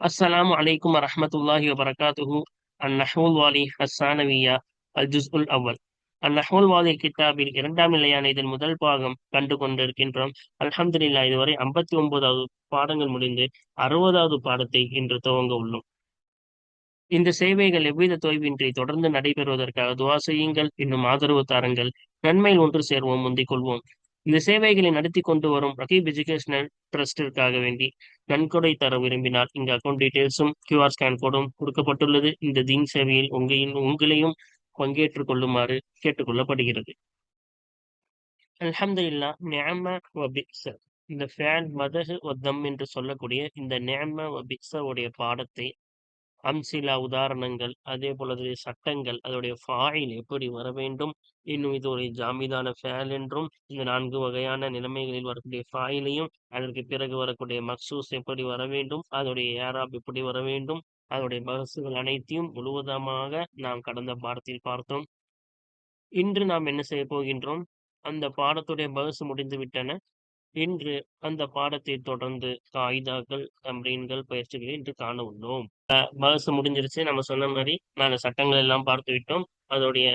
அஸ்ஸலாம் அலைக்கும் வரமத்துல்லாஹி வபரகாத்துஹு. அந்நஹூல் வாலி ஹஸ்ஸானவியா அல் ஜுஸ் உல் அவல் அந்நஹூல் வாலி கிட்டாபில் இரண்டாம் நிலையான இதன் முதல் பாகம் கண்டு கொண்டிருக்கின்றோம். அல்ஹம்துல்லா இதுவரை ஐம்பத்தி ஒன்பதாவது பாடங்கள் முடிந்து அறுபதாவது பாடத்தை இன்று துவங்க உள்ளோம். இந்த சேவைகள் எவ்வித தொய்வின்றி தொடர்ந்து நடைபெறுவதற்காக துவா செய்யுங்கள். இன்னும் ஆதரவு தாருங்கள். நன்மையில் ஒன்று சேர்வோம் முந்திக் கொள்வோம். இந்த சேவைகளை நடத்தி கொண்டு வரும் ரகீப் எஜுகேஷனல் ட்ரஸ்டிற்காக வேண்டி நன்கொடை தர விரும்பினால் இந்த அக்கௌண்ட் டீடைல்ஸும் கியூஆர் ஸ்கேன் கோடும் கொடுக்கப்பட்டுள்ளது. இந்த தீன் சேவையில் உங்களின் உங்களையும் பங்கேற்றுக் கொள்ளுமாறு கேட்டுக்கொள்ளப்படுகிறது. அல்ஹம்துலில்லா நியம வபிக்சர் இந்த ஃபேன் மதகு ஒத்தம் என்று சொல்லக்கூடிய இந்த நியம வபிக்சருடைய உடைய பாடத்தை அம்சிலா உதாரணங்கள் அதே போல அதோடைய சட்டங்கள் அதோடைய ஃபாயில் எப்படி வர வேண்டும் இன்னும் இது ஒரு ஜாமிதான ஃபேல் என்றும் இந்த நான்கு வகையான நிலைமைகளில் வரக்கூடிய ஃபாயிலையும் அதற்கு பிறகு வரக்கூடிய மக்சூஸ் எப்படி வர வேண்டும் அதோடைய ஏராப் எப்படி வர வேண்டும் அதோடைய பகசுகள் அனைத்தையும் முழுவதமாக நாம் கடந்த பாடத்தில் பார்த்தோம். இன்று நாம் என்ன செய்ய போகின்றோம் அந்த பாடத்துடைய பகசு முடிந்து விட்டன. இன்று அந்த பாடத்தை தொடர்ந்து காகிதாக்கள் தம்ரீன்கள் பயிற்சிகளை இன்று காண உள்ளோம். பகசு முடிஞ்சிருச்சு. நம்ம சொன்ன மாதிரி நாங்கள் சட்டங்கள் எல்லாம் பார்த்து விட்டோம். அதோடைய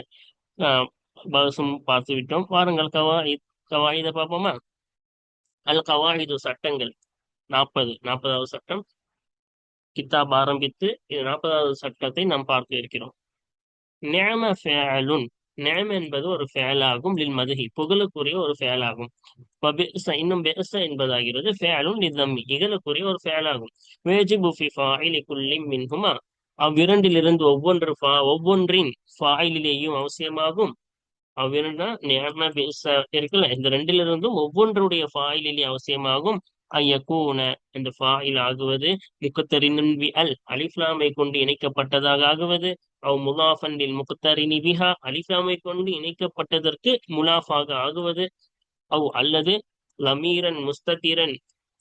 பகசும் பார்த்து விட்டோம். வாருங்கள் கவாய் கவாயிதை பார்ப்போமா? அல் கவாயிது சட்டங்கள். நாற்பது நாற்பதாவது சட்டம். கித்தாப் ஆரம்பித்து இது நாற்பதாவது சட்டத்தை நாம் பார்க்க இருக்கிறோம். நேம ஃபேலுன் நேம் என்பது ஒரு ஃபேலாகும் லில் மதுகி. புகழுக்குரிய ஒரு ஃபேலாகும். இன்னும் பெருச என்பதாகிறது. ஃபேலும் லிதம்மி இகழுக்குரிய ஒரு ஃபேலாகும். வேஜிபு ஃபி ஃபாயிலி குல்லிம் மின்ஹுமா. அவ்விரண்டிலிருந்து ஒவ்வொன்று ஃபா ஒவ்வொன்றின் ஃபாயிலேயும் அவசியமாகும். அவ்விரண்டா நியம பெருச இருக்குல்ல. இந்த ரெண்டிலிருந்தும் ஒவ்வொன்றுடைய ஃபாயிலே அவசியமாகும். ஐயக்கூன இந்த ஃபாயில் ஆகுவது முக்கத்தரின் அல் அலிஃப்லாமை கொண்டு இணைக்கப்பட்டதாக ஆகுவது. அவ் முலாஃபன்டில் முக்தரினி பிஹா அலிஃபாமை கொண்டு இணைக்கப்பட்டதற்கு முலாஃபாக ஆகுவது அவ் அல்லது லமீரன் முஸ்ததிரன்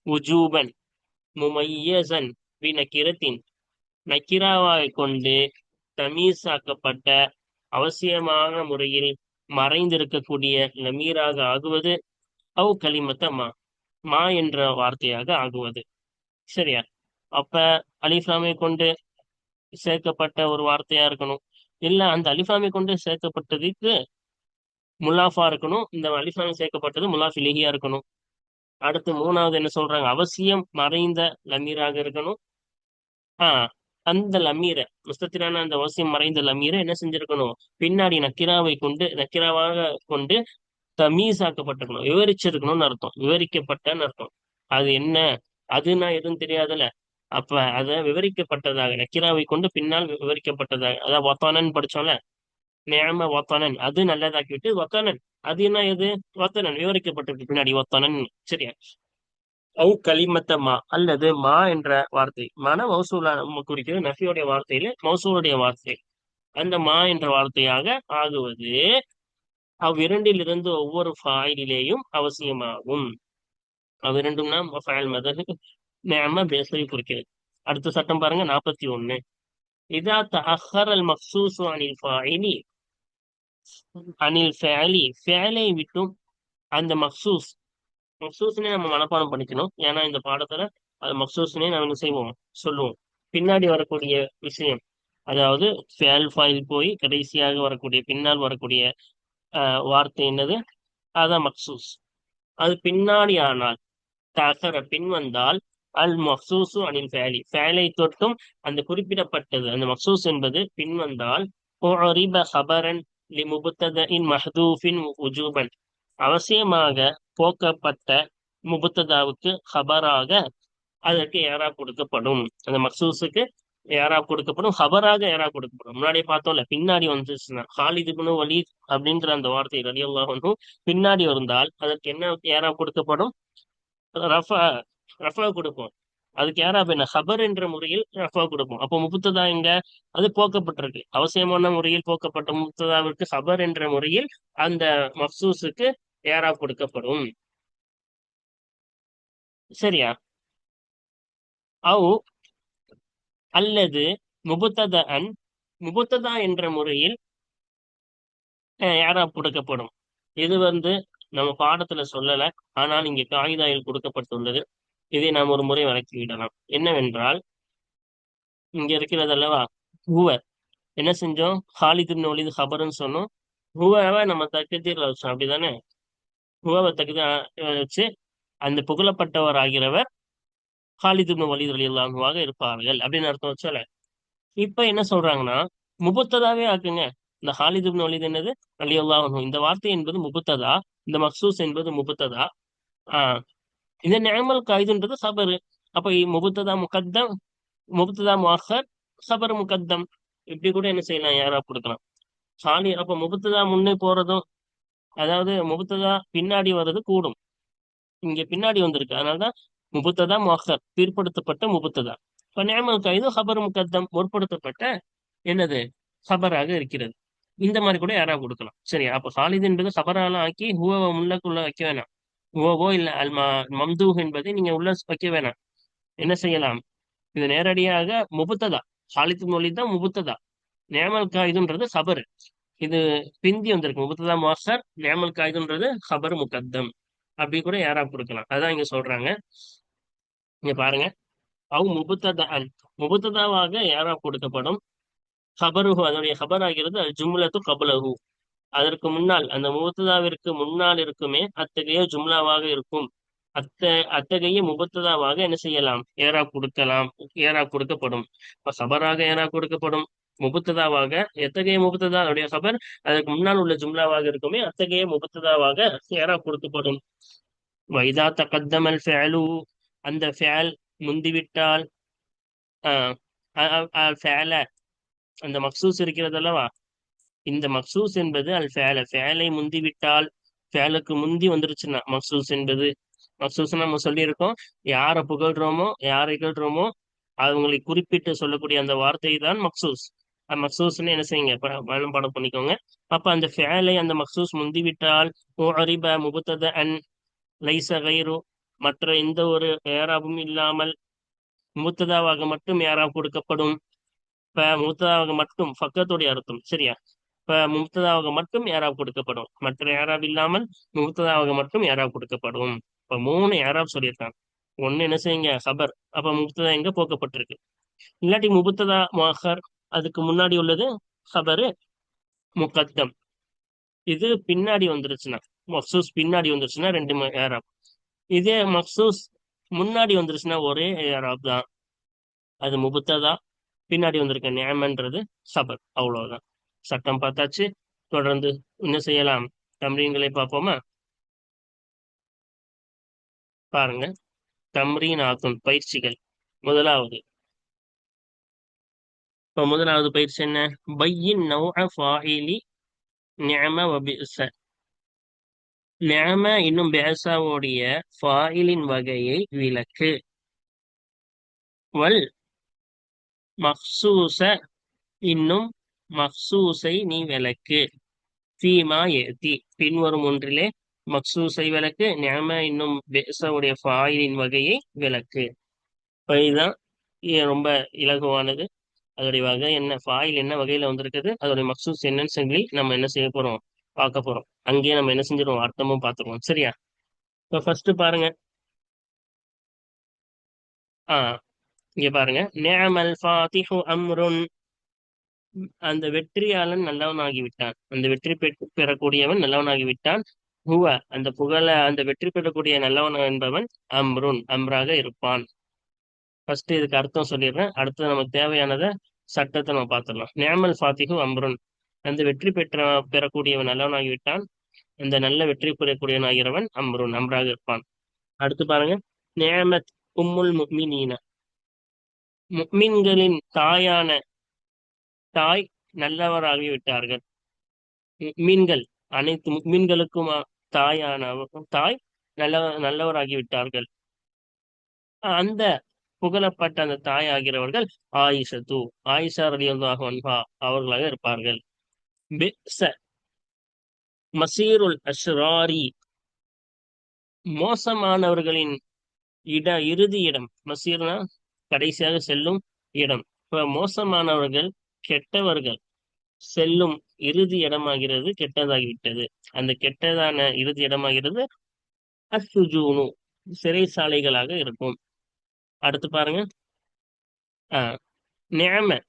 உஜூபன் முமையசன் வி நக்கிரத்தின் நக்கிராவாய் கொண்டு தமீசாக்கப்பட்ட அவசியமான முறையில் மறைந்திருக்கக்கூடிய லமீராக ஆகுவது அவ் களிமத்தமா மா என்ற வார்த்தையாக ஆகுவது. சரியா? அப்ப அலிஃப்லாமை கொண்டு சேர்க்கப்பட்ட ஒரு வார்த்தையா இருக்கணும். இல்ல அந்த அலிஃபாமை கொண்டு சேர்க்கப்பட்டதுக்கு முலாஃபா இருக்கணும். இந்த அலிஃபாமி சேர்க்கப்பட்டது முலாஃப் இலகியா இருக்கணும். அடுத்து மூணாவது என்ன சொல்றாங்க? அவசியம் மறைந்த லமீராக இருக்கணும். ஆஹ் அந்த லமீரை முஸ்தத்திரான அந்த அவசியம் மறைந்த லமீரை என்ன செஞ்சிருக்கணும்? பின்னாடி நக்கிராவை கொண்டு நக்கிராவாக கொண்டு தமீஸ் ஆக்கப்பட்டிருக்கணும் விவரிச்சிருக்கணும்னு அர்த்தம். விவரிக்கப்பட்டன்னு அர்த்தம். அது என்ன? அதுனா எதுவும் தெரியாதுல்ல. அப்ப அத விவரிக்கப்பட்டதாக நக்கிராவை கொண்டு பின்னால் விவரிக்கப்பட்டதாக அதாவது ஒத்தானன் படிச்சோம்ல? நேம ஒத்தானன் அது நல்லதாக்கிவிட்டு ஒத்தானன் அது என்ன எது ஒத்தனன் விவரிக்கப்பட்டிருக்கு பின்னாடி ஒத்தானன் சரியா? அவு களிமத்த மா அல்லது மா என்ற வார்த்தை. மன மௌசூலா குறிக்கிறது நஃபியோடைய வார்த்தையில மௌசூலுடைய வார்த்தை. அந்த மா என்ற வார்த்தையாக ஆகுவது அவ்விரண்டிலிருந்து ஒவ்வொரு ஃபாயிலேயும் அவசியமாகும். அவ்விரண்டும்னா ஃபயல் மதகு நேம பேசவை குறிக்கிறது. அடுத்த சட்டம் பாருங்க நாற்பத்தி ஒண்ணு. இதா தஹர் அல் மக்சூசு அனில் ஃபாயிலி. அனில் ஃபேலி ஃபேலை விட்டும் அந்த மக்சூஸ். மக்சூஸ்னே நம்ம மனப்பாடம் பண்ணிக்கணும். ஏன்னா இந்த பாடத்துல அது மக்சூஸ்னே நம்ம என்ன செய்வோம்? சொல்லுவோம். பின்னாடி வரக்கூடிய விஷயம். அதாவது ஃபேல் ஃபாயில் போய் கடைசியாக வரக்கூடிய பின்னால் வரக்கூடிய வார்த்தை என்னது? அதான் மக்சூஸ். அது பின்னாடி ஆனால் தகர பின் வந்தால் அல் மக்சூசு அனில் ஃபேலி. ஃபேலை தொட்டும் அந்த குறிப்பிடப்பட்டது. அந்த மக்சூஸ் என்பது பின்வந்தால் ஹபரன் லி முபுத்ததின் மஹதூஃபின் உஜூபன். அவசியமாக போக்கப்பட்ட முபுத்ததாவுக்கு ஹபராக அதற்கு ஏறா கொடுக்கப்படும். அந்த மக்சூஸுக்கு ஏறா கொடுக்கப்படும். ஹபராக ஏறா கொடுக்கப்படும். முன்னாடி பார்த்தோம்ல பின்னாடி வந்துச்சுன்னா ஹாலிது குணு வலி அப்படின்ற அந்த வார்த்தை ரலியல்லாஹ் வந்து பின்னாடி வந்தால் அதற்கு என்ன ஏறா கொடுக்கப்படும்? ரஃபா ரஃபா கொடுப்போம். அதுக்கு யாரா அப்படின்னா ஹபர் என்ற முறையில் ரஃபா கொடுப்போம். அப்போ முப்புத்ததா எங்க? அது போக்கப்பட்டிருக்கு. அவசியமான முறையில் போக்கப்பட்ட முப்புத்ததாவிற்கு ஹபர் என்ற முறையில் அந்த மப்சூஸுக்கு ஏறா கொடுக்கப்படும். சரியா? அவு அல்லது முபுத்தத அன் முபுத்ததா என்ற முறையில் யாரா கொடுக்கப்படும். இது வந்து நம்ம பாடத்துல சொல்லல. ஆனால் இங்க காகிதாயில் கொடுக்கப்பட்டுள்ளது. இதை நாம் ஒரு முறை விளக்கி விடலாம். என்னவென்றால் இங்க இருக்கிறது அல்லவா? ஹுவ. என்ன செஞ்சோம்? ஹாலித் இப்னு வலீது ஹபர்னு சொன்னோம். ஹுவவை நம்ம தக்கத்தீர்ல வச்சோம் அப்படிதானே? ஹுவவை தக்கத்தை வச்சு அந்த புகழப்பட்டவர் ஆகிறவர் ஹாலித் இப்னு வலீத் இருப்பார்கள். அப்படின்னு அர்த்தம் வச்சோல. இப்ப என்ன சொல்றாங்கன்னா முபத்ததாவே ஆக்குங்க. இந்த ஹாலித் இப்னு வலீத் என்னது? ரலியல்லாஹு இந்த வார்த்தை என்பது முபுத்ததா? இந்த மக்சூஸ் என்பது முபத்ததா? ஆஹ் இந்த நியமல் காயுதுன்றது சபரு. அப்ப முபத்ததா முகத்தம் முபுத்ததா முஹர் சபர் முகத்தம். இப்படி கூட என்ன செய்யலாம்? யாரா கொடுக்கலாம்? சாலி அப்ப முபுத்ததா முன்னே போறதும் அதாவது முபுத்ததா பின்னாடி வர்றது கூடும். இங்க பின்னாடி வந்திருக்கு. அதனாலதான் முபத்ததா முஹர் பிற்படுத்தப்பட்ட முபத்ததா. இப்ப நியமல் கைது ஹபர் முகத்தம் முற்படுத்தப்பட்ட என்னது? சபராக இருக்கிறது. இந்த மாதிரி கூட யாராவது கொடுக்கலாம்? சரி அப்ப ஹாலித் என்பது ஆக்கி ஹுவ முன்னக்குள்ள வைக்க வேணாம். ஓவோ இல்ல அல் மம்தூஹ் என்பதை நீங்க உள்ள வைக்க வேணாம். என்ன செய்யலாம்? இது நேரடியாக முபுத்ததா? ஹாலித் மொழி தான் முபுத்ததா? நேமல் காயுதுன்றது ஹபர் இது பிந்தி வந்திருக்கு. முபுத்ததா மாஸ்டர் நேமல் காயுதுன்றது ஹபர் முகத்தம். அப்படி கூட யாரா கொடுக்கலாம். அதான் இங்க சொல்றாங்க. இங்க பாருங்க. அவ் முபுத்ததா முபுத்ததாவாக யாரா கொடுக்கப்படும்? ஹபருஹு அதனுடைய ஹபர் ஆகிறது அது ஜும்லத்து கபலஹு. அதற்கு முன்னால் அந்த முபத்ததாவிற்கு முன்னால் இருக்குமே அத்தகைய ஜும்லாவாக இருக்கும். அத்த அத்தகைய முபத்ததாவாக என்ன செய்யலாம்? ஏரா கொடுக்கலாம் ஏரா கொடுக்கப்படும். சபராக ஏரா கொடுக்கப்படும். முபத்ததாவாக எத்தகைய முபத்ததா? அதனுடைய சபர் அதற்கு முன்னால் உள்ள ஜும்லாவாக இருக்குமே அத்தகைய முபத்ததாவாக ஏரா கொடுக்கப்படும். வைதா தகத்தமல் ஃபேலு அந்த ஃபேல் முந்திவிட்டால் ஃபேல அந்த மக்சூஸ் இருக்கிறது அல்லவா இந்த மக்சூஸ் என்பது அல் ஃபேல. ஃபேலை முந்திவிட்டால் ஃபேலுக்கு முந்தி வந்துருச்சுன்னா மக்சூஸ் என்பது. மக்சூஸ் நம்ம சொல்லியிருக்கோம். யாரை புகழ்றோமோ யாரை இகழ்றோமோ அவங்களை குறிப்பிட்டு சொல்லக்கூடிய அந்த வார்த்தை தான் மக்சூஸ். மக்சூஸ்ன்னு என்ன செய்யுங்க? மனப்பாடம் பண்ணிக்கோங்க. அப்ப அந்த ஃபேலை அந்த மக்சூஸ் முந்திவிட்டால் ஓ அரிப முபத்தத அன் லைச கயிறு மற்ற எந்த ஒரு ஏராவும் இல்லாமல் மூத்ததாவாக மட்டும் யாராவது கொடுக்கப்படும். இப்ப முத்ததாவாக மட்டும் ஃபக்கத்துடைய அர்த்தம். சரியா? இப்ப முத்ததாவாக மட்டும் யாராவது கொடுக்கப்படும். மற்ற யாராவது இல்லாமல் முத்ததாவாக மட்டும் யாராவது கொடுக்கப்படும். இப்ப மூணு யாராவது சொல்லியிருக்காங்க. ஒண்ணு என்ன செய்யுங்க? ஹபர் அப்ப முப்ததா எங்க போக்கப்பட்டிருக்கு? இல்லாட்டி முபத்ததா மஹர் அதுக்கு முன்னாடி உள்ளது ஹபரு முகத்தம். இது பின்னாடி வந்துருச்சுன்னா மக்சூஸ் பின்னாடி வந்துருச்சுன்னா ரெண்டு ஏராப் இதே மக்சூஸ் முன்னாடி வந்துருச்சுன்னா ஒரே ஏராப் தான் அது முபுத்ததா பின்னாடி வந்திருக்க நியமன்றது சபர் அவ்வளவுதான். சட்டம் பார்த்தாச்சு. தொடர்ந்து என்ன செய்யலாம்? தம்ரீன்களை பார்ப்போமா? பாருங்க. தம்ரீன் ஆக்கும் பயிற்சிகள். முதலாவது. இப்போ முதலாவது பயிற்சி என்ன? பையின் நௌஅ ஃபாயிலி நியம வபிச நியம இன்னும் பேசாவுடைய ஃபாயிலின் வகையை விளக்கு. வல் மஹ்சூச இன்னும் மக்சூசை நீ விளக்கு. தீமா ஏத்தி. பின்வரும் ஒன்றிலே மக்சூசை விளக்கு நியம இன்னும் பேசவுடைய ஃபாயிலின் வகையை விளக்கு. இப்போ இதுதான் ரொம்ப இலகுவானது. அதோடைய வகை என்ன ஃபாயில் என்ன வகையில வந்திருக்குது அதோடைய மக்சூஸ் என்னன்னு சொல்லி நம்ம என்ன செய்ய போறோம் பார்க்க போறோம். அங்கேயே நம்ம என்ன செஞ்சிருவோம் அர்த்தமும் பார்த்துருவோம். சரியா? இப்போ ஃபர்ஸ்ட் பாருங்க. ஆ இங்க பாருங்க. நேமல் ஃபாத்திஹு அம்ருன். அந்த வெற்றியாளன் நல்லவன் ஆகிவிட்டான் அந்த வெற்றி பெறக்கூடியவன் நல்லவனாகி விட்டான் ஹுவ அந்த புகழ அந்த வெற்றி பெறக்கூடிய நல்லவன் என்பவன் அம்ருன் அம்ராக இருப்பான். ஃபர்ஸ்ட் இதுக்கு அர்த்தம் சொல்லிடுறேன். அடுத்து நமக்கு தேவையானதை சட்டத்தை நம்ம பார்த்துடலாம். நேமல் ஃபாத்திஹு அம்ருன். அந்த வெற்றி பெற்ற பெறக்கூடியவன் நல்லவனாகிவிட்டான். அந்த நல்ல வெற்றி பெறக்கூடியவன் ஆகிறவன் அம்ருன் அம்ராக இருப்பான். அடுத்து பாருங்க. நேமத் உம்முல் முக்மினீன. முக்மின்களின் தாயான தாய் நல்லவராகி விட்டார்கள். மீன்கள் அனைத்து மீன்களுக்கும் தாயான தாய் நல்ல நல்லவராகி விட்டார்கள். அந்த புகழப்பட்ட அந்த தாய் ஆகிறவர்கள் ஆயிஷத்து ஆயிஷா ரலியல்லாஹு அன்ஹா அவர்களாக இருப்பார்கள். மசீருல் அஷ்ராரி மோசமானவர்களின் இட இறுதி இடம். மசீர்னா கடைசியாக செல்லும் இடம். இப்ப மோசமானவர்கள் கெட்டவர்கள் செல்லும் இறுதி இடமாகிறது கெட்டதாகிவிட்டது. அந்த கெட்டதான இறுதி இடமாகிறது அசுஜூனு சிறைசாலைகளாக இருக்கும். அடுத்து பாருங்க. ஆஹ் நேம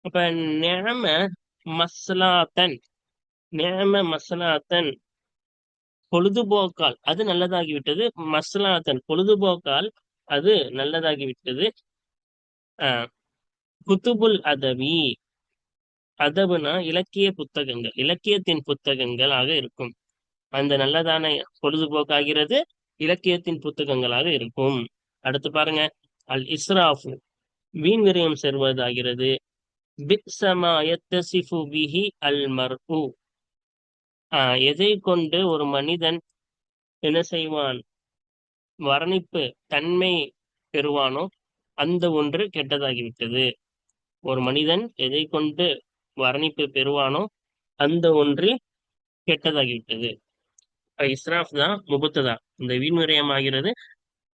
அப்ப நேம மஸ்லாத்தன் நேம மஸ்லாத்தன் பொழுதுபோக்கால் அது நல்லதாகிவிட்டது. மஸ்லாத்தன் பொழுதுபோக்கால் அது நல்லதாகிவிட்டது. ஆஹ் குத்துபுல் அதவி. அதவுனா இலக்கிய புத்தகங்கள் இலக்கியத்தின் புத்தகங்களாக இருக்கும். அந்த நல்லதான பொழுதுபோக்காகிறது இலக்கியத்தின் புத்தகங்களாக இருக்கும். அடுத்து பாருங்க. அல் இஸ்ராஃபு வீண் விரயம் செல்வதாகிறது. அல் மர்ஹு எதை கொண்டு ஒரு மனிதன் என்ன செய்வான்? வர்ணிப்பு தன்மை பெறுவானோ அந்த ஒன்று கெட்டதாகிவிட்டது. ஒரு மனிதன் எதை கொண்டு வர்ணிப்பு பெறுவானோ அந்த ஒன்று கெட்டதாகிவிட்டது. இஸ்ராஃப் தான் முபத்ததா இந்த வீண் ஆகிறது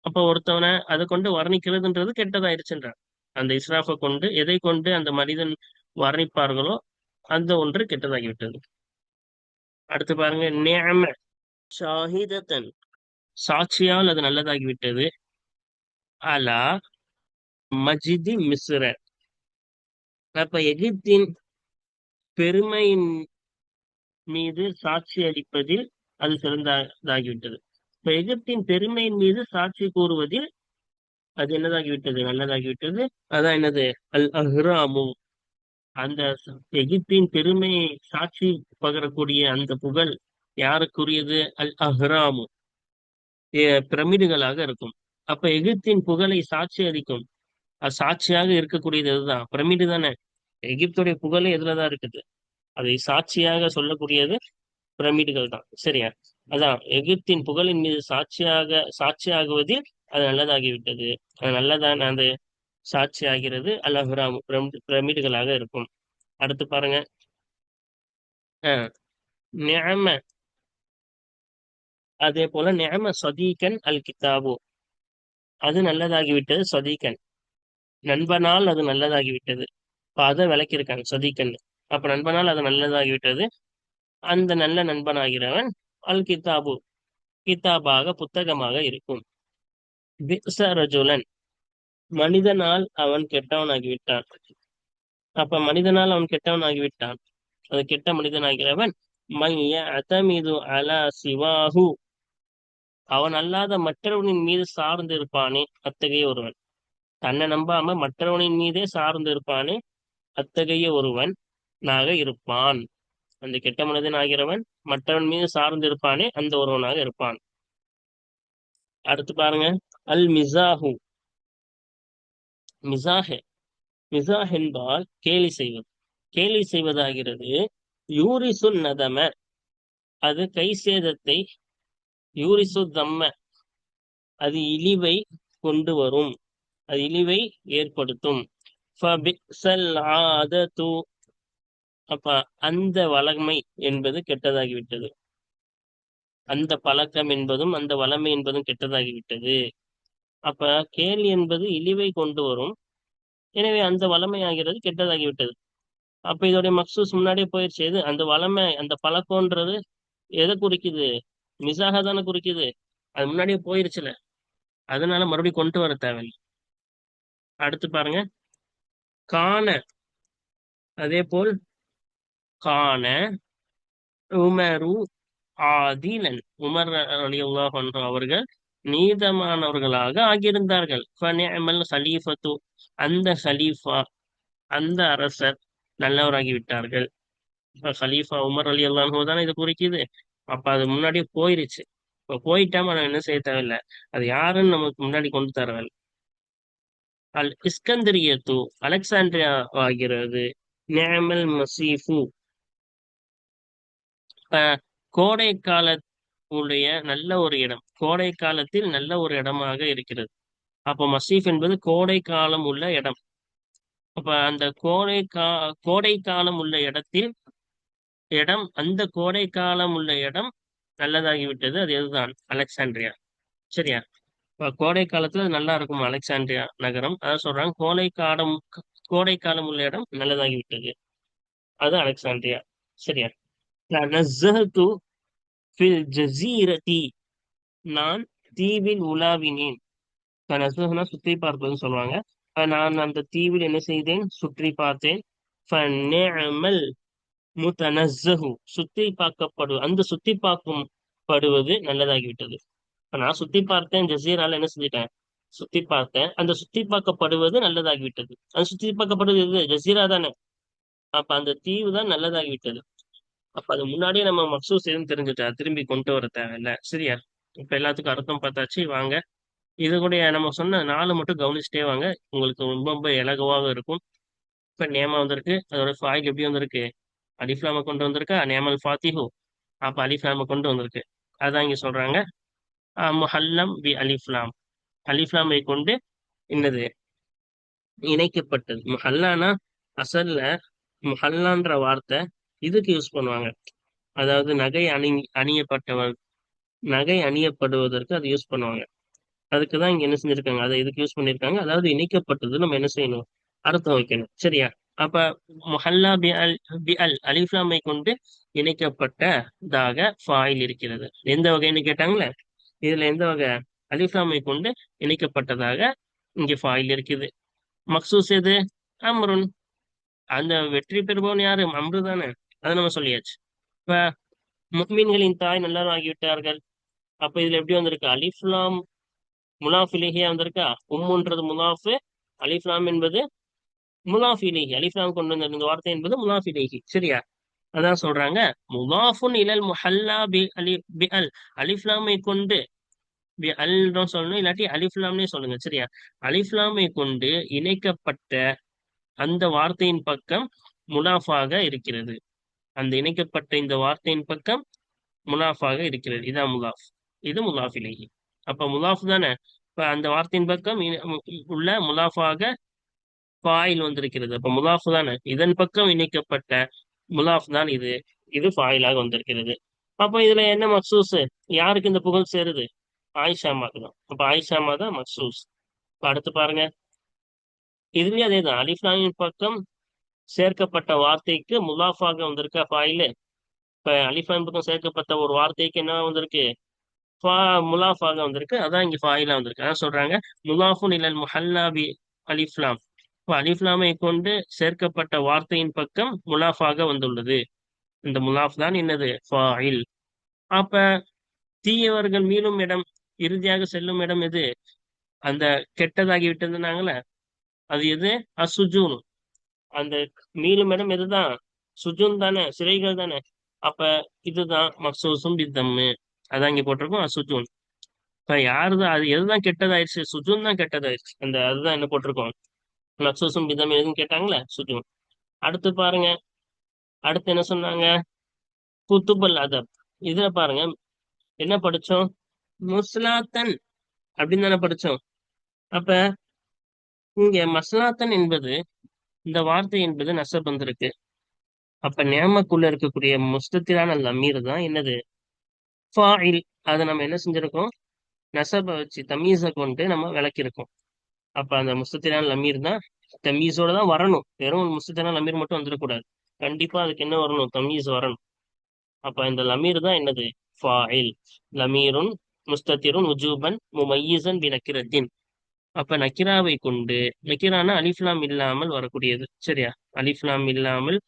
அப்ப ஒருத்தவனை அதை கொண்டு வர்ணிக்கிறதுன்றது கெட்டதாயிருச்சுன்றான். அந்த இஸ்ராஃபை கொண்டு எதை கொண்டு அந்த மனிதன் வர்ணிப்பார்களோ அந்த ஒன்று கெட்டதாகிவிட்டது. அடுத்து பாருங்க நேம ஷாஹிதத்தன். சாட்சியால் அது நல்லதாகிவிட்டது. அலா மஜிதி மிஸ்ர. அப்ப எகிப்தின் பெருமையின் மீது சாட்சி அளிப்பதில் அது சிறந்ததாகிவிட்டது. இப்ப எகிப்தின் பெருமையின் மீது சாட்சி கூறுவதில் அது என்னதாகிவிட்டது? நல்லதாகிவிட்டது. அதான் என்னது? அல் அஹ்ராமு. அந்த எகிப்தின் பெருமையை சாட்சி பகரக்கூடிய அந்த புகழ் யாருக்குரியது? அல் அஹ்ராமு. பிரமிடுகளாக இருக்கும். அப்ப எகிப்தின் புகழை சாட்சி அளிக்கும் அது சாட்சியாக இருக்கக்கூடியது இதுதான் பிரமிடு தானே. எகிப்துடைய புகழே எதுலதான் இருக்குது? அதை சாட்சியாக சொல்லக்கூடியது பிரமிடுகள் தான். சரியா? அதான். எகிப்தின் புகழின் மீது சாட்சியாக சாட்சியாகுவதில் அது நல்லதாகிவிட்டது. அது நல்லதான அந்த சாட்சி ஆகிறது அல்லாஹுராம் பிரமிடுகளாக இருக்கும். அடுத்து பாருங்க. நியம அதே போல நியம சதீகன் அல் கித்தாபு அது நல்லதாகிவிட்டது சதீகன். நண்பனால் அது நல்லதாகிவிட்டது. இப்போ அதை விளக்கியிருக்காங்க சதிக்கண்ணு. அப்ப நண்பனால் அது நல்லதாகிவிட்டது. அந்த நல்ல நண்பனாகிறவன் அல் கிதாபு. கிதாபாக புத்தகமாக இருக்கும். ரஜுலன். மனிதனால் அவன் கெட்டவன் ஆகிவிட்டான் அப்ப மனிதனால் அவன் கெட்டவனாகிவிட்டான். அது கெட்ட மனிதனாகிறவன். மைய அதமீது அலா சிவாஹு. அவன் அல்லாத மற்றவனின் மீது சார்ந்து இருப்பானே அத்தகைய ஒருவன். தன்னை நம்பாம மற்றவனின் மீதே சார்ந்து இருப்பானே? அத்தகைய ஒருவன் நாக இருப்பான். அந்த கெட்ட மனிதன் ஆகிறவன் மற்றவன் மீது சார்ந்து இருப்பானே? அந்த ஒருவனாக இருப்பான். அடுத்து பாருங்க. அல் மிசாஹு. மிசாஹே. மிசாஹ் என்பால் கேலி செய்வது. கேலி செய்வதாகிறது யூரிசு நதம. அது கை சேதத்தை யூரிசு தம்ம. அது இழிவை கொண்டு வரும். அது இழிவை ஏற்படுத்தும். அப்ப அந்த வளமை என்பது கெட்டதாகிவிட்டது. அந்த பழக்கம் என்பதும் அந்த வளமை என்பதும் கெட்டதாகிவிட்டது. அப்ப கேலி என்பது இழிவை கொண்டு வரும். எனவே அந்த வளமை ஆகிறது கெட்டதாகிவிட்டது. அப்ப இதோடைய மக்சூஸ் முன்னாடியே போயிடுச்சு எது? அந்த வளமை அந்த பழக்கம்ன்றது எதை குறிக்குது? மிசாக தானே குறிக்குது. அது முன்னாடியே போயிருச்சுல. அதனால மறுபடியும் கொண்டு வர தேவையில்லை. அடுத்து பாருங்க. காண அதே போல் காண உமரு ஆதீனன். உமர் அலி அல்லாஹ் அவர்கள் நீதமானவர்களாக ஆகியிருந்தார்கள். ஹலீஃபத்து அந்த ஹலீஃபா அந்த அரசர் நல்லவராகி விட்டார்கள். ஹலீஃபா உமர் அலி அல்லாஹோ தானே இது குறிக்குது? அப்ப அது முன்னாடியே போயிருச்சு. இப்ப போயிட்டாம நம்ம என்ன செய்ய தேவையில்லை? அது யாருன்னு நமக்கு முன்னாடி கொண்டு தரவில்லை. அல் இஸ்கந்திரியத்து அலெக்சாண்ட்ரியா ஆகிறது. நேமல் மசீஃபு கோடை கால உடைய நல்ல ஒரு இடம். கோடை காலத்தில் நல்ல ஒரு இடமாக இருக்கிறது. அப்போ மசீஃப் என்பது கோடை காலம் உள்ள இடம். அப்ப அந்த கோடை கா கோடை காலம் உள்ள இடத்தில் இடம் அந்த கோடை காலம் உள்ள இடம் நல்லதாகிவிட்டது. அது எதுதான்? அலெக்சாண்ட்ரியா. சரியா? இப்போ கோடை காலத்துல நல்லா இருக்கும் அலெக்சாண்ட்ரியா நகரம். அதான் சொல்றாங்க கோடை காலம் கோடை காலம் உள்ள இடம் நல்லதாகிவிட்டது. அது அலெக்சாண்ட்ரியா. சரியா? நான் தீவில் உலாவினேன். நசுகனா சுற்றி பார்ப்பதுன்னு சொல்லுவாங்க. நான் அந்த தீவில் என்ன செய்தேன்? சுற்றி பார்த்தேன். ஃபநிஅமல் முத்தனஸ்ஸஹு சுத்தி பார்க்கப்படு அந்த சுத்தி பார்க்கும் படுவது நல்லதாகிவிட்டது. நான் சுத்தி பார்த்தேன் ஜசீரால என்ன செஞ்சிட்டேன் சுத்தி பார்த்தேன். அந்த சுத்தி பார்க்கப்படுவது நல்லதாகிவிட்டது. அந்த சுத்தி பார்க்கப்படுவது எது? ஜசீரா தானே. அப்ப அந்த தீவு தான் நல்லதாகிவிட்டது. அப்ப அது முன்னாடியே நம்ம மக்சூஸ் எதுவும் தெரிஞ்சுட்டா திரும்பி கொண்டு வர தேவையில்ல. சரியா? இப்ப எல்லாத்துக்கும் அர்த்தம் பார்த்தாச்சு. வாங்க. இது கூட நம்ம சொன்ன நாலு மட்டும் கவனிச்சுட்டே வாங்க. உங்களுக்கு ரொம்ப ரொம்ப இலகுவாக இருக்கும். இப்ப நேமா வந்திருக்கு. அதோட ஃபாயில் எப்படி வந்திருக்கு? அலிஃப்லாம கொண்டு வந்திருக்கா? நேமல் ஃபாத்திஹு. அப்ப அலிஃப்லாம கொண்டு வந்திருக்கு. அதான் இங்க சொல்றாங்க. முஹல்லம் பி அலிஃப்லாம் அலிஃப்லாமை கொண்டு என்னது? இணைக்கப்பட்டது. முஹல்லானா அசல்ல முஹல்லான்ற வார்த்தை இதுக்கு யூஸ் பண்ணுவாங்க. அதாவது நகை அணி அணியப்பட்டவர் நகை அணியப்படுவதற்கு அது யூஸ் பண்ணுவாங்க. அதுக்கு தான் இங்க என்ன செஞ்சிருக்காங்க? அதை இதுக்கு யூஸ் பண்ணியிருக்காங்க அதாவது இணைக்கப்பட்டது நம்ம என்ன செய்யணும்? அர்த்தம் வைக்கணும். சரியா? அப்ப முஹல்லா பி அல் பி அல் அலிஃப்லாமை கொண்டு இணைக்கப்பட்டதாக ஃபாயில் இருக்கிறது. எந்த வகைன்னு கேட்டாங்களே? இதுல எந்த வகை அலிஃப்லாமை கொண்டு இணைக்கப்பட்டதாக இங்கே ஃபாயில் இருக்குது. மக்சூஸ் எது? அம்ருன். அந்த வெற்றி பெறுபவன் யாரு? அம்ரு தானே. அதை நம்ம சொல்லியாச்சு. இப்ப முக்மீன்களின் தாய் நல்லாரும் ஆகிவிட்டார்கள். அப்ப இதுல எப்படி வந்திருக்கு? அலிஃப்லாம் முலாஃபிலேஹியா வந்திருக்கா? உம்முன்றது முலாஃபு அலிஃப்லாம் என்பது முலாஃபிலேஹி அலிஃப்லாம் கொண்டு வந்த இந்த வார்த்தை என்பது முலாஃபிலேஹி சரியா? அதான் சொல்றாங்க. முலாஃபுன் இலல் முஹல்லா பி அலி பி அல். அலிஃப்லாமை கொண்டு பி அல் தான் சொல்லணும் இல்லாட்டி அலிஃப்லாம்னே சொல்லுங்க சரியா? அலிஃப்லாமை கொண்டு இணைக்கப்பட்ட அந்த வார்த்தையின் பக்கம் முனாஃபாக இருக்கிறது. அந்த இணைக்கப்பட்ட இந்த வார்த்தையின் பக்கம் முனாஃபாக இருக்கிறது. இதான் முலாஃப் இது முலாஃபிலேயே அப்ப முலாஃப் தானே? இப்ப அந்த வார்த்தையின் பக்கம் உள்ள முலாஃபாக பாயில் வந்திருக்கிறது. அப்ப முலாஃப் தானே? இதன் பக்கம் இணைக்கப்பட்ட முலாஃப் தான் இது. இது ஃபாயிலாக வந்திருக்கிறது. அப்போ இதுல என்ன மக்சூஸ்? யாருக்கு இந்த புகழ் சேருது? ஆயிஷாமாக்கு தான். அப்ப ஆயிஷாமா தான் மக்சூஸ். அடுத்து பாருங்க. இதுலயும் அதே தான். அலிஃப்லாமின் பக்கம் சேர்க்கப்பட்ட வார்த்தைக்கு முலாஃபாக வந்திருக்கா ஃபாயிலு இப்ப அலிஃப்லாமின் பக்கம் சேர்க்கப்பட்ட ஒரு வார்த்தைக்கு என்ன வந்திருக்கு? ஃபா முலாஃபாக வந்திருக்கு. அதான் இங்க ஃபாயிலா வந்திருக்கு. அதான் சொல்றாங்க. முலாஃபுன் இலல் முஹல்லாபி அலிஃப்லாம் அலிஃப்லாமை கொண்டு சேர்க்கப்பட்ட வார்த்தையின் பக்கம் முலாஃபாக வந்துள்ளது. இந்த முலாஃப் தான் என்னது? ஃபாயில். அப்ப தீயவர்கள் மீளும் இடம் இறுதியாக செல்லும் இடம் எது? அந்த கெட்டதாகி விட்டதுனாங்களே அது எது? அசுஜூன். அந்த மீளும் இடம் எதுதான்? சுஜூன் தானே சிறைகள் தானே. அப்ப இதுதான் மக்சூசும் பித்தம்மு. அதான் இங்க போட்டிருக்கோம் அசுஜூன். இப்ப யாருதான் அது எதுதான் கெட்டதாயிருச்சு? சுஜூன் தான் கெட்டதாயிருச்சு. அந்த அதுதான் என்ன போட்டிருக்கோம்? மக்சூசும் பிதம் எதுன்னு கேட்டாங்களே? சுஜூன் அடுத்து பாருங்க. அடுத்து என்ன சொன்னாங்க? குத்துபல் அதப் இதுல பாருங்க. என்ன படிச்சோம்? முஸ்லாத்தன் அப்படின்னு தானே படிச்சோம். அப்ப இங்க மஸ்லாத்தன் என்பது இந்த வார்த்தை என்பது நசப் வந்திருக்கு. அப்ப நேமக்குள்ள இருக்கக்கூடிய முஸ்தத்திலான லமீர் தான் என்னது? ஃபாயில் அதை நம்ம என்ன செஞ்சிருக்கோம்? நசபை வச்சு தமீஸை கொண்டு நம்ம விளக்கியிருக்கோம். அப்ப அந்த முஸ்தத்தினால் லமீர் தான் தமீஸோட தான் வரணும். வெறும் முஸ்தத்திலான லமீர் மட்டும் வந்துடக்கூடாது. கண்டிப்பா அதுக்கு என்ன வரணும்? தமீஸ் வரணும். அப்ப இந்த லமீர் தான் என்னது? ஃபாயில். லமீருன் முஸ்தத்திருன் உஜூபன் முமையீசன் பி நக்கிரத்தின். அப்ப நக்கிராவை கொண்டு நக்கிரானா அலிஃப்லாம் இல்லாமல் வரக்கூடியது. சரியா? அலிஃப்லாம் இல்லாமல்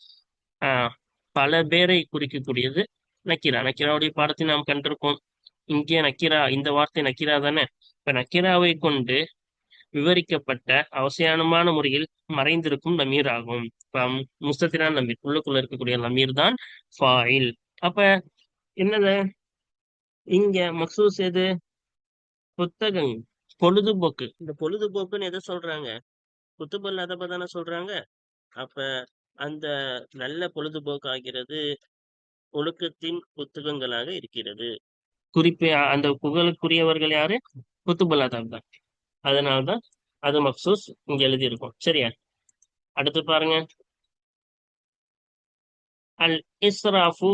ஆஹ் பல பேரை குறிக்கக்கூடியது நக்கிரா. நக்கிராவுடைய பாடத்தை நாம் கண்டிருக்கோம். இங்கே நக்கிரா இந்த வார்த்தை நக்கிரா தானே? இப்ப நக்கிராவை கொண்டு விவரிக்கப்பட்ட அவசியமான முறையில் மறைந்திருக்கும் நமீர் ஆகும். முஸ்தத்தினான் நமீர் உள்ளுக்குள்ள இருக்கக்கூடிய நமீர் தான் ஃபாயில். அப்ப என்னது? இங்க மக்சூஸ் எது? புத்தகம் பொழுதுபோக்கு. இந்த பொழுதுபோக்குன்னு எதை சொல்றாங்க? குத்துபல் அதப்ப தானே சொல்றாங்க. அப்ப அந்த நல்ல பொழுதுபோக்கு ஆகிறது ஒழுக்கத்தின் புத்தகங்களாக இருக்கிறது. குறிப்பு அந்த புகழுக்குரியவர்கள் யாரு? குத்துபல் தான் அதனால்தான் அது மக்சூஸ் இங்க எழுதியிருக்கும். சரியா? அடுத்து பாருங்க. அல் இஸ்ராஃபு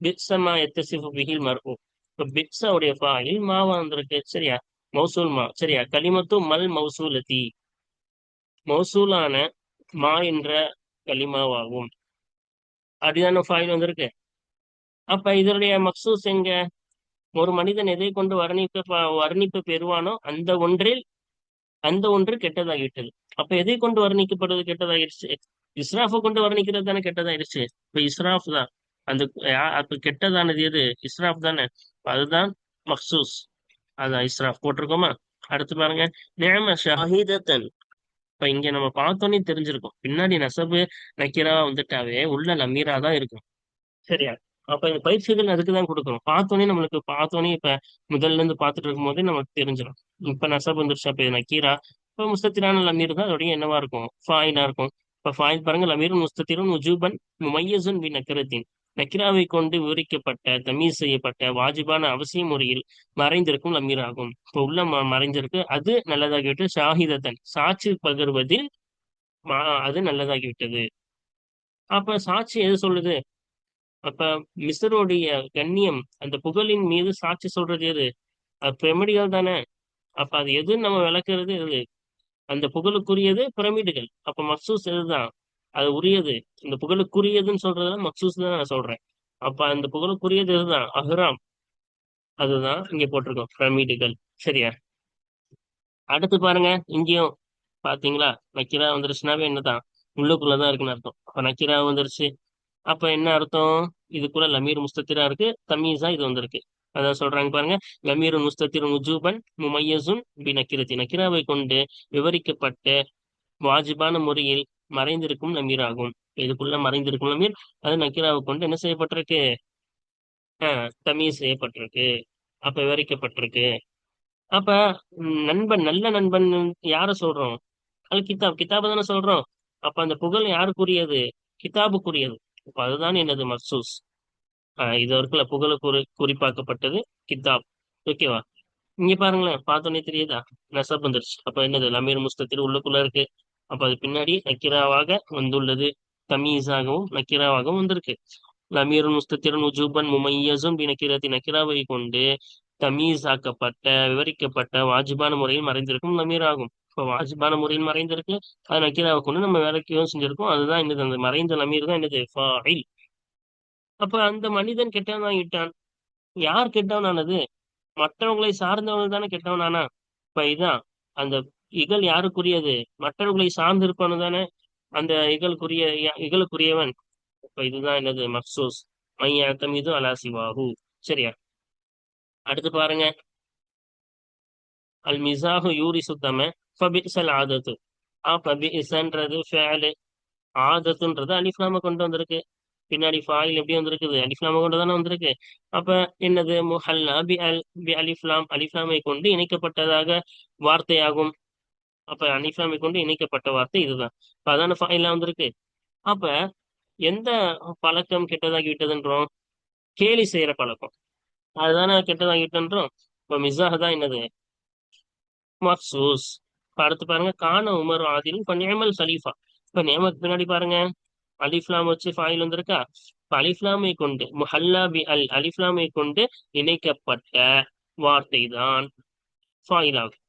பிக்ஸமா எத்தசிஃபு பிஹில் மர்ஹூ இப்போ பிக்ஸாவுடைய ஃபாயில் மாவா வந்திருக்கு. சரியா? மௌசூல் மா. சரியா? களிமத்து மல் மௌசூலதி. மௌசூலான மா என்ற களிமாவாகும் அப்படிதான ஃபாயில் வந்திருக்கு? அப்ப இதனுடைய மக்சூஸ் எங்க? ஒரு மனிதன் எதை கொண்டு வர்ணிக்க வர்ணிப்பு பெறுவானோ அந்த ஒன்றில் அந்த ஒன்று கெட்டதாகிவிட்டது. அப்ப எதை கொண்டு வர்ணிக்கப்படுவது கெட்டதாகிடுச்சு? இஸ்ராஃபை கொண்டு வர்ணிக்கிறது தானே கெட்டதாயிருச்சு இப்ப இஸ்ராஃப் தான். அந்த அப்ப கெட்டதானது எது? இஸ்ராஃப் தானே. அதுதான் மக்சூஸ். அதான் இஸ்ராஃப். போட்டிருக்கோமா? அடுத்து பாருங்க. நேம ஷஹீதத்தன். இப்ப இங்க நம்ம பார்த்தோன்னே தெரிஞ்சிருக்கும். பின்னாடி நசபு நக்கீரா வந்துட்டாவே உள்ள லமீரா தான் இருக்கும். சரியா? அப்ப இந்த பயிற்சிகள் அதுக்கு தான் கொடுக்கணும் பார்த்தோன்னே நம்மளுக்கு பார்த்தோன்னே இப்ப முதல்ல இருந்து பார்த்துட்டு இருக்கும் போதே நமக்கு தெரிஞ்சிடும் இப்ப நசப் வந்துருச்சு அப்ப கீரா? இப்ப முஸ்தத்திரான லமீர் தான் அதோடய என்னவா இருக்கும்? ஃபாயினா இருக்கும். இப்ப ஃபாயின் பாருங்க லமீர் முஸ்தத்திரும் உஜூபன் முமையசுன் வி நக்கரத்தின் நக்கிராவை கொண்டு விவரிக்கப்பட்ட தமீஸ் செய்யப்பட்ட வாஜிபான அவசிய முறையில் மறைந்திருக்கும் லமீர் ஆகும். இப்ப உள்ள மறைஞ்சிருக்கு. அது நல்லதாகிவிட்டு ஷாஹிதத்தன் சாட்சி பகிர்வதில் அது நல்லதாகிவிட்டது. அப்ப சாட்சி எது சொல்லுது? அப்ப மிஸ்ருடைய கண்ணியம் அந்த புகழின் மீது சாட்சி சொல்றது எது? அது பிரமிடுகள் தானே. அப்ப அது எது நம்ம விளக்குறது எது? அந்த புகழுக்குரியது பிரமிடுகள். அப்ப மக்சூஸ் எதுதான்? அது உரியது. இந்த புகழுக்குரியதுன்னு சொல்றதுல மக்சூஸ் தான் நான் சொல்றேன். அப்ப அந்த புகழுக்குரியது எதுதான்? அஹ்ராம். அதுதான் இங்க போட்டிருக்கோம். பிரமிடுகள். சரியா? அடுத்து பாருங்க. இங்கேயும் பாத்தீங்களா? நக்கிரா வந்துருச்சுனாவே என்னதான்? உள்ளுக்குள்ளதான் இருக்குன்னு அர்த்தம். அப்ப நக்கிரா வந்துருச்சு. அப்ப என்ன அர்த்தம்? இதுக்குள்ள லமீர் முஸ்தத்திரா இருக்கு தமீஸா இது வந்திருக்கு. அதான் சொல்றாங்க பாருங்க லமீர் முஸ்தத்திர் முஜூபன் முமையசுன் பி நக்கிரத்தி நக்கிராவை கொண்டு விவரிக்கப்பட்டு வாஜிபான முறையில் மறைந்திருக்கும் லமீர் ஆகும். இதுக்குள்ள மறைந்திருக்கும் லமீர் அது நக்கிராவை கொண்டு என்ன செய்யப்பட்டிருக்கு? ஆஹ் தமீஸ் செய்யப்பட்டிருக்கு. அப்ப விவரிக்கப்பட்டிருக்கு. அப்ப நண்பன் நல்ல நண்பன் யார சொல்றோம்? அல் கிதாப் கிதாப தானே சொல்றோம். அப்ப அந்த புகழ் யாருக்குரியது? கிதாபுக்குரியது. அதுதான் எனது மர்சூஸ். ஆஹ் இது வரைக்கும் புகழ குறி குறிப்பாக்கப்பட்டது கித்தாப். ஓகேவா இங்க பாருங்களேன் பார்த்தோன்னே தெரியுதா? நெசப் வந்துருச்சு அப்ப என்னது? லமீர் முஸ்தத்தில் உள்ளுக்குள்ள இருக்கு. அப்ப அது பின்னாடி நக்கிராவாக வந்துள்ளது. தமீஸாகவும் நக்கிராவாகவும் வந்திருக்கு. லமீர் முஸ்தத்திரன் உஜூபன் முமையசும் நக்கிரத்தி நக்கிராவை கொண்டு தமீஸ் ஆக்கப்பட்ட விவரிக்கப்பட்ட வாஜிபான முறையில் மறைந்திருக்கும் லமீர் ஆகும் இப்போ வாஜிபான முறையில் மறைந்திருக்கு. அது நக்கீராவை கொண்டு நம்ம வேலைக்கும் செஞ்சிருக்கோம் அதுதான் என்னது? அந்த மறைந்த நமீர் தான் என்னது? ஃபாயில். அப்ப அந்த மனிதன் கெட்டவன் இட்டான் யார் கெட்டவனானது மற்றவங்களை சார்ந்தவன் தானே கெட்டவனானா? இப்ப இதான். அந்த இகழ் யாருக்குரியது? மற்றவர்களை சார்ந்திருப்பவனு தானே அந்த இகழுக்குரிய இகழுக்குரியவன். இப்ப இதுதான் என்னது? மக்சூஸ் மையாத்தம் இது அலாசிவாகு சரியா? அடுத்து பாருங்க. அல் மிசாஹு யூரி சுத்தம ஃபபிசல் ஆதத்து ஆ ஃபபிசன்றது ஃபேலு ஆதத்துன்றது அலிஃப்லாம கொண்டு வந்திருக்கு பின்னாடி ஃபாயில் எப்படி வந்திருக்குது அலிஃப்லாம கொண்டு தானே வந்திருக்கு அப்ப என்னது முஹல்லா பி அல் பி அலிஃப்லாம் அலிஃப்லாமை கொண்டு இணைக்கப்பட்டதாக வார்த்தையாகும் அப்ப அலிஃப்லாமை கொண்டு இணைக்கப்பட்ட வார்த்தை இதுதான் இப்ப அதான ஃபாயிலாம் வந்திருக்கு அப்ப எந்த பழக்கம் கெட்டதாகி விட்டதுன்றோம் கேலி செய்யற பழக்கம் அதுதானே கெட்டதாகி விட்டோன்றோம் இப்ப மிஸ்ஸாக தான் என்னது மக்சூஸ் அடுத்து பாருங்க. கான உமர் ஆதில் இப்ப நேமல் சலீஃபா. இப்ப நேமக்கு பின்னாடி பாருங்க. அலிஃப்லாம் வச்சு ஃபாயில் வந்திருக்கா? இப்ப அலிஃப்லாமை கொண்டு முஹல்லா பி அல் அலிஃப்லாமை கொண்டு இணைக்கப்பட்ட வார்த்தை தான் ஃபாயில் ஆகும்.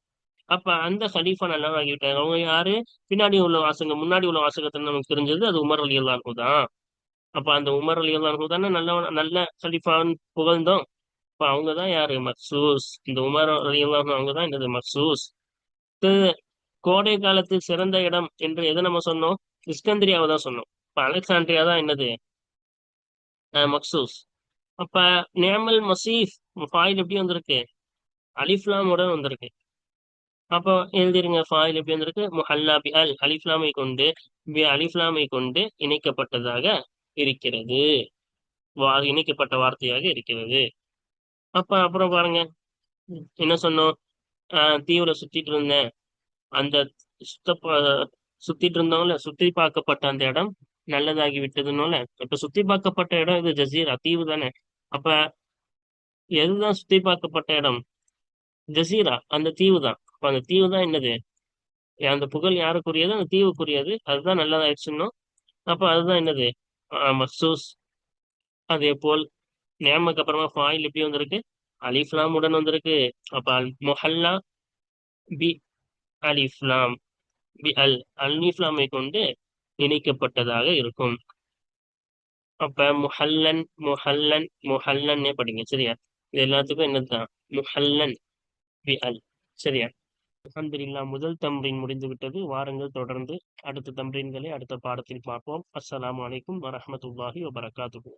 அப்ப அந்த ஹலீஃபா நல்லா ஆகிவிட்டாங்க அவங்க யாரு? பின்னாடி உள்ள வாசகம் முன்னாடி உள்ள வாசகத்தை நமக்கு தெரிஞ்சது அது உமர் அலி அல்லாஹூ தான். அப்ப அந்த உமர் அலி அல்லாஹூ தானே நல்ல நல்ல ஹலீஃபான்னு புகழ்ந்தோம். இப்ப அவங்கதான் யாரு? மக்சூஸ். இந்த உமர் அலி அல்லாஹூ அவங்கதான் என்னது? மக்சூஸ். கோடை காலத்து சிறந்த இடம் என்று எதை நம்ம சொன்னோம்? இஸ்கந்திரியாவை தான் சொன்னோம். இப்ப அலெக்சாண்ட்ரியா தான் என்னது? மக்சூஸ். அப்ப நேமல் மசீஃப் ஃபாயில் எப்படி வந்திருக்கு? அலிஃப்லாமுடன் வந்திருக்கு. அப்போ எழுதிருங்க ஃபாயில் எப்படி வந்திருக்கு? முஹல்லா பி அல் அலிஃப்லாமை கொண்டு பி அலிஃப்லாமை கொண்டு இணைக்கப்பட்டதாக இருக்கிறது. இணைக்கப்பட்ட வார்த்தையாக இருக்கிறது. அப்ப அப்புறம் பாருங்க என்ன சொன்னோம்? தீவுல சுத்திட்டு இருந்தேன். அந்த சுத்த சுத்திட்டு இருந்தவங்கள சுத்தி பார்க்கப்பட்ட அந்த இடம் நல்லதாகி விட்டதுனால இப்ப சுத்தி பார்க்கப்பட்ட இடம் இது ஜசீரா தீவு தானே. அப்ப எதுதான் சுத்தி பார்க்கப்பட்ட இடம்? ஜசீரா அந்த தீவு தான். அப்ப அந்த தீவு தான் என்னது? அந்த புகழ் யாருக்குரியது அந்த தீவுக்குரியது. அதுதான் நல்லதாயிடுச்சுன்னோ அப்ப அதுதான் என்னது? மசூஸ் அதே போல் நேமக்கு அப்புறமா ஃபாயில் எப்படி வந்திருக்கு. அலிஃப்லாம் உடன் வந்திருக்கு அப்ப அல் மொஹல்லா பி அலிஃப்லாம் பி அல் அல்மிஃப்லாமை கொண்டு இணைக்கப்பட்டதாக இருக்கும் அப்ப முஹல்லன் முஹல்லன் முஹல்லன்னே படிங்க சரியா இது எல்லாத்துக்கும் என்னதுதான் முஹல்லன் பி அல் சரியா அலமதுல்லா முதல் தம்ரீன் முடிந்துவிட்டது. வாரங்கள் தொடர்ந்து அடுத்த தம்ரீன்களை அடுத்த பாடத்தில் பார்ப்போம். அஸ்ஸலாமு அலைக்கும் வரஹ்மத்துல்லாஹி வபரகாத்துஹு.